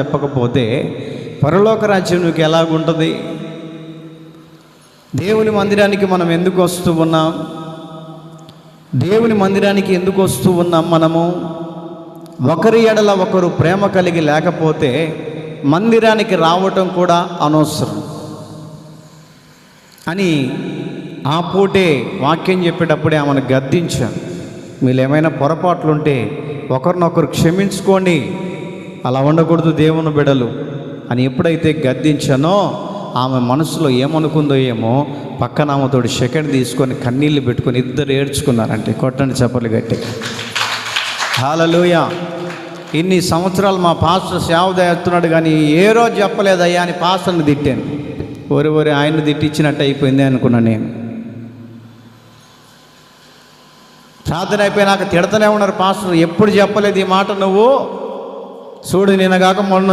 చెప్పకపోతే పరలోక రాజ్యం నీకు ఎలాగుంటుంది? దేవుని మందిరానికి మనం ఎందుకు వస్తూ ఉన్నాం? దేవుని మందిరానికి ఎందుకు వస్తూ ఉన్నాం మనము? ఒకరి ఎడల ఒకరు ప్రేమ కలిగి లేకపోతే మందిరానికి రావటం కూడా అనవసరం. అని ఆ పూటే వాక్యం చెప్పేటప్పుడే ఆమెను గద్దించాను. మీరు ఏమైనా పొరపాట్లుంటే ఒకరినొకరు క్షమించుకోండి. అలా ఉండకూడదు దేవుని బిడలు. అని ఎప్పుడైతే గద్దించానో ఆమె మనసులో ఏమనుకుందో ఏమో పక్కన ఆమెతోటి సెకండ్ తీసుకొని కన్నీళ్ళు పెట్టుకొని ఇద్దరు ఏడ్చుకున్నారంటే కొట్టండి చెప్పలు గట్టి హాలలోయ ఇన్ని సంవత్సరాలు మా పాస్టర్ సేవ చేస్తున్నాడు కానీ ఏ రోజు చెప్పలేదయ్యా అని పాస్టర్ని తిట్టాను. ఒరి ఒరి ఆయన్ని తిట్టించినట్టు అయిపోయింది అనుకున్నాను నేను. ప్రార్థన అయిపోయినాక తిడతనే ఉన్నారు పాస్టర్ ఎప్పుడు చెప్పలేదు ఈ మాట నువ్వు? చూడు నిన్నగాక మొన్న